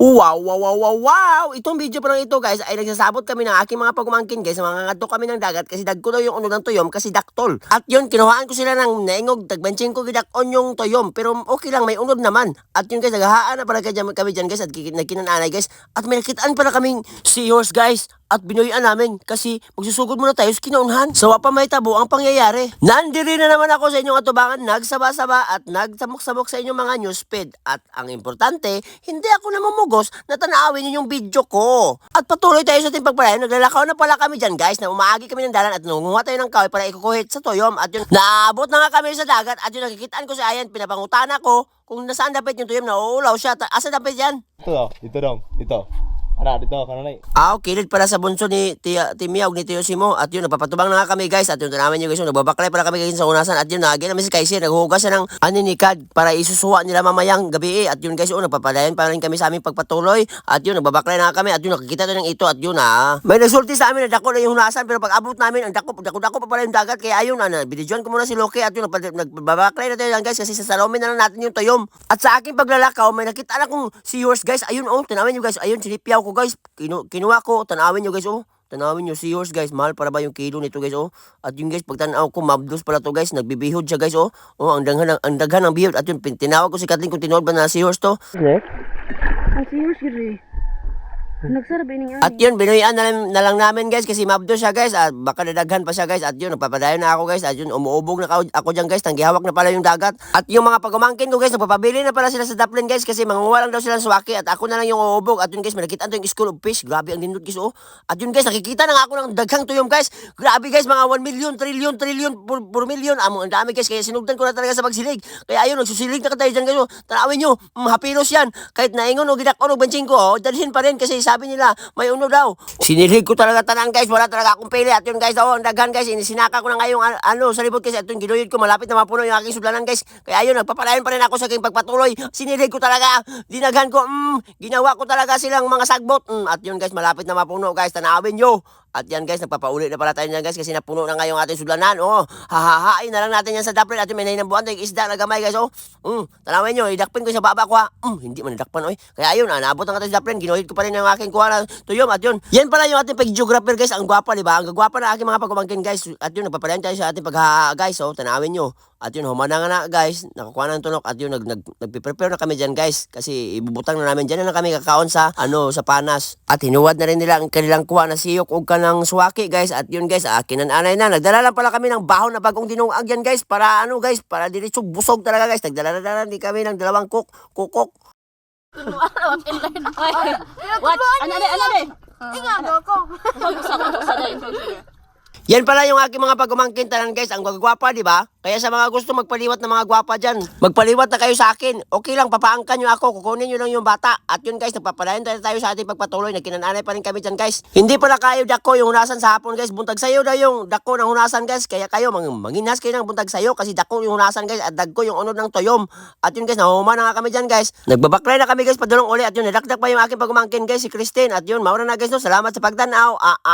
Wow, wow, wow, wow, wow! Itong video pa ito guys ay nagsasabot kami ng aking mga pagumangkin guys. Mga ngadto kami ng dagat kasi dagko daw yung uno ng tuyom kasi daktol. At yun, kinuhaan ko sila ng naingog, tagbanching ko gidakon yung tuyom. Pero okay lang, may unod naman. At yun guys, naghahaan na pala kami, dyan guys at nagkinananay guys. At may nakitaan pala kaming seahorse guys. At binuyan namin kasi magsusugod muna tayo sa kinaunhan. So pa may tabo ang pangyayari. Nandiri na naman ako sa inyong atubangan, nagsaba-saba at nagsamok-samok sa inyong mga newsfeed. At ang importante, hindi ako namumugos na tanawin yun yung video ko. At patuloy tayo sa ating pagpalayan. Naglalakaw na pala kami dyan guys na umaagi kami ng dalan at nangunguha tayo ng kahoy para ikukuhit sa toyom. At yun, naabot na nga kami sa dagat at yun nakikitaan ko si Ayan, pinapangutana ko kung nasaan dapat yung tuyom na uulaw siya. Asa dapat yan? Dito daw, dito daw, dito. Ara, dito, kananay. Ah, kilid para sa bunso ni Tia, Timiyaw ni Tio Simo. At yun, nagpapatubang na nga kami guys. At yun, tanaman nyo guys, nagbabaklay pala kami guys sa unasan. At yun, nagagin namin si Kaisi, naghuhugas siya ng aninikad para isusuwa nila mamayang gabi. At yun guys, yun, nagpapadayan pa rin kami sa aming pagpatuloy. At yun, nagbabaklay na kami. At yun, nakikita tayo ng ito. At yun, ah. May nagsulti sa amin na dako na yung hunasan. Pero pag abot namin, ang dako, dako, dako pa pala yung dagat. Kaya ayun, ah, binidyoan ko muna si Loki. At yun, nagbabaklay na tayo yan guys. Kasi sa salomin na lang natin yung tuyom. At sa aking paglalakaw, may nakita na kong seahorse guys. Ayun, oh, tinawin nyo guys. Ayun, sinipyaw ko guys. Kinu kinuha ko, tanawin nyo guys, oh. Tanawin nyo, seahorse guys, mahal para ba yung kilo nito guys, oh. At yun guys, pag tanaw ko, mabdos pala to guys, nagbibihod siya guys, oh. Oh, ang daghan, ng- ang daghan ng bihod. At yun, tinawag ko si Kathleen kung tinawag ba na seahorse to. Ang serious giri. Nagsarap ini nga. At yun, binuyan na, lang- na lang namin guys kasi mabdo siya guys at baka nadaghan pa siya guys at yun, nagpapadayon na ako guys at yun, umuubog na ako, ako dyan guys, tanggihawak na pala yung dagat. At yung mga pagumangkin ko guys, nagpapabili na pala sila sa Dublin guys kasi mangunguha lang daw sila swaki at ako na lang yung uubog. At yun guys, nakita to yung school of fish, grabe ang lindot guys oh. At yun guys, nakikita na ako ng daghang tuyom guys. Grabe guys, mga 1 million, trillion, trillion, per, per million. Amo, ang dami guys, kaya sinugdan ko na talaga sa pagsilig. Kaya ayun, nagsusilig na ka tayo dyan guys. oh. Tanawin nyo, mm, hapilos yan. Kahit naingon o gidak o banching ko, oh, dalhin pa rin kasi sabi nila, may uno daw. Sinilig ko talaga tanan guys, wala talaga akong pili. At yun guys, oh, ang daghan guys, sinaka ko na ngayong an- ano, sa libot kasi at yung ginuyod ko, malapit na mapuno yung aking sudlanan guys. Kaya ayun, nagpapalayan pa rin ako sa aking pagpatuloy. Sinilig ko talaga, dinaghan ko, mm, ginawa ko talaga silang mga sagbot. Mm, at yun guys, malapit na mapuno guys, tanawin nyo. At yan guys, nagpapauli na pala tayo niyan guys kasi napuno na nga ating sudlanan. Oh, hahahain na lang natin yan sa daplet at may nahinang buwan, yung isda na gamay guys. Oh, mm, tanawin nyo, idakpin ko sa baba ko ha. Mm, hindi man idakpan oy. Kaya ayun, ah, naabot ang ating daplet, ginuhit ko pa rin yung aking kuha na tuyom at yun. Yan pala yung ating pag-geographer guys, ang gwapa di ba? Ang gwapa na aking mga pagkumangkin guys. At yun, nagpapalayan tayo sa ating paghaha guys. Oh, tanawin nyo. At yun, humana nga na guys, nakakuha na ng tunok at yun, nag, nag, nagpe-prepare na kami dyan guys. Kasi ibubutang na namin dyan na kami kakaon sa, ano, sa panas. At hinuwad na rin nila ang kanilang kuha na siyok o kanang suwaki guys. At yun guys, akin ang anay na. Nagdala lang pala kami ng bahon na bagong dinuag yan guys. Para ano guys, para diretso busog talaga guys. Nagdala na lang din kami ng dalawang cook, kukok. What? Ano de? Ano de? Inga ko. Sa ko sa dai. Yan pala yung aking mga pagumangkin tanan guys, ang gwapa, di ba? Kaya sa mga gusto magpaliwat ng mga gwapa dyan, magpaliwat na kayo sa akin. Okay lang, papaangkan nyo ako, kukunin nyo lang yung bata. At yun guys, nagpapalayan tayo, sa ating pagpatuloy, nagkinananay pa rin kami dyan guys. Hindi pala kayo dako yung hunasan sa hapon guys, buntag sayo daw yung dako ng hunasan guys. Kaya kayo, mang, manginas kayo ng buntag sayo kasi dako yung hunasan guys at dagko yung unod ng toyom. At yun guys, nahuma na nga kami dyan guys. Nagbabaklay na kami guys, padulong uli at yun, nadakdak pa yung aking pagumangkin guys, si Christine. At yun, maura na guys, no, salamat sa pagtanaw. Ah, ah.